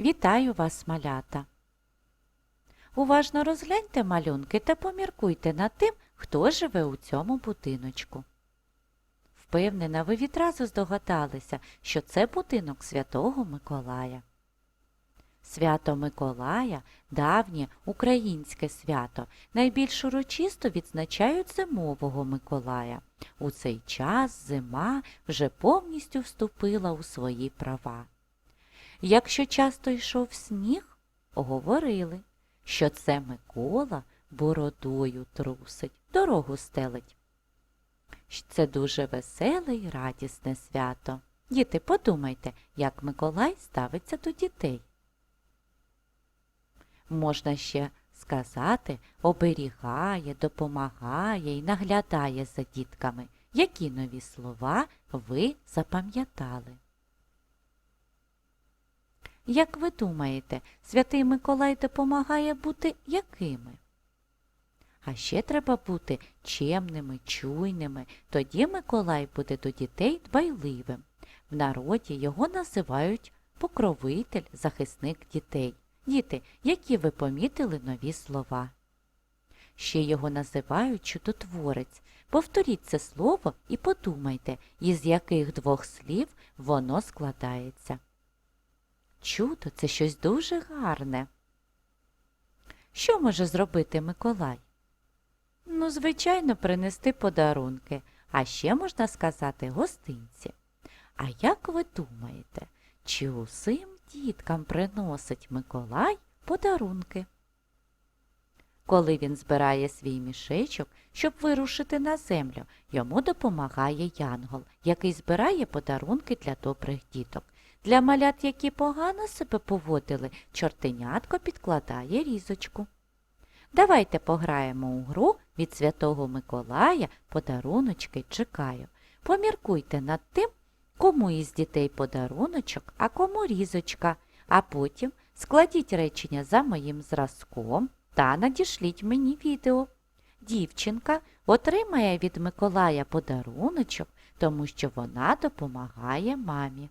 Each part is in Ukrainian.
Вітаю вас, малята! Уважно розгляньте малюнки та поміркуйте над тим, хто живе у цьому будиночку. Впевнена, ви відразу здогадалися, що це будинок Святого Миколая. Свято Миколая давнє українське свято. Найбільш урочисто відзначають зимового Миколая. У цей час зима вже повністю вступила у свої права. Якщо часто йшов сніг, говорили, що це Микола бородою трусить, дорогу стелить. Це дуже веселе і радісне свято. Діти, подумайте, як Миколай ставиться до дітей. Можна ще сказати, оберігає, допомагає і наглядає за дітками. Які нові слова ви запам'ятали? Як ви думаєте, святий Миколай допомагає бути якими? А ще треба бути чемними, чуйними, тоді Миколай буде до дітей дбайливим. В народі його називають покровитель, захисник дітей. Діти, які ви помітили нові слова? Ще його називають чудотворець. Повторіть це слово і подумайте, із яких двох слів воно складається. Чудо це щось дуже гарне. Що може зробити Миколай? Ну, звичайно, принести подарунки, а ще можна сказати гостинці. А як ви думаєте, чи усім діткам приносить Миколай подарунки? Коли він збирає свій мішечок, щоб вирушити на землю, йому допомагає янгол, який збирає подарунки для добрих діток. Для малят, які погано себе поводили, чортенятко підкладає різочку. Давайте пограємо у гру від Святого Миколая подаруночки чекаю. Поміркуйте над тим, кому із дітей подаруночок, а кому різочка, а потім складіть речення за моїм зразком та надішліть мені відео. Дівчинка отримає від Миколая подаруночок, тому що вона допомагає мамі.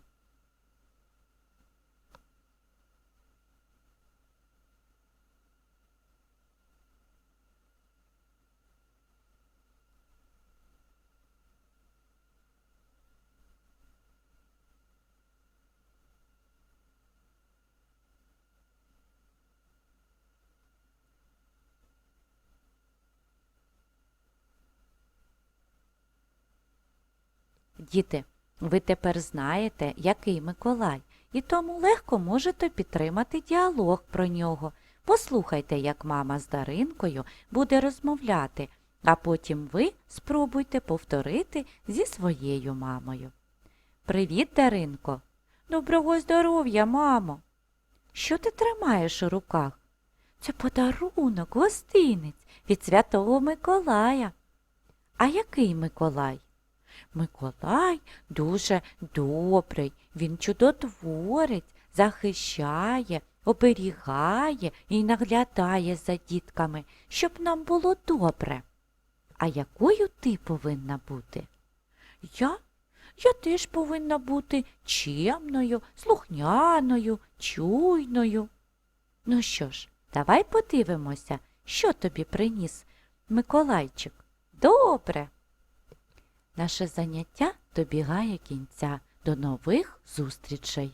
Діти, ви тепер знаєте, який Миколай, і тому легко можете підтримати діалог про нього. Послухайте, як мама з Даринкою буде розмовляти, а потім ви спробуйте повторити зі своєю мамою. Привіт, Даринко. Доброго здоров'я, мамо. Що ти тримаєш у руках? Це подарунок, гостинець від Святого Миколая. А який Миколай? Миколай дуже добрий, він чудотворець, захищає, оберігає і наглядає за дітками, щоб нам було добре. А якою ти повинна бути? Я? Я теж повинна бути чемною, слухняною, чуйною. Ну що ж, давай подивимося, що тобі приніс Миколайчик. Добре. Наше заняття добігає кінця. До нових зустрічей!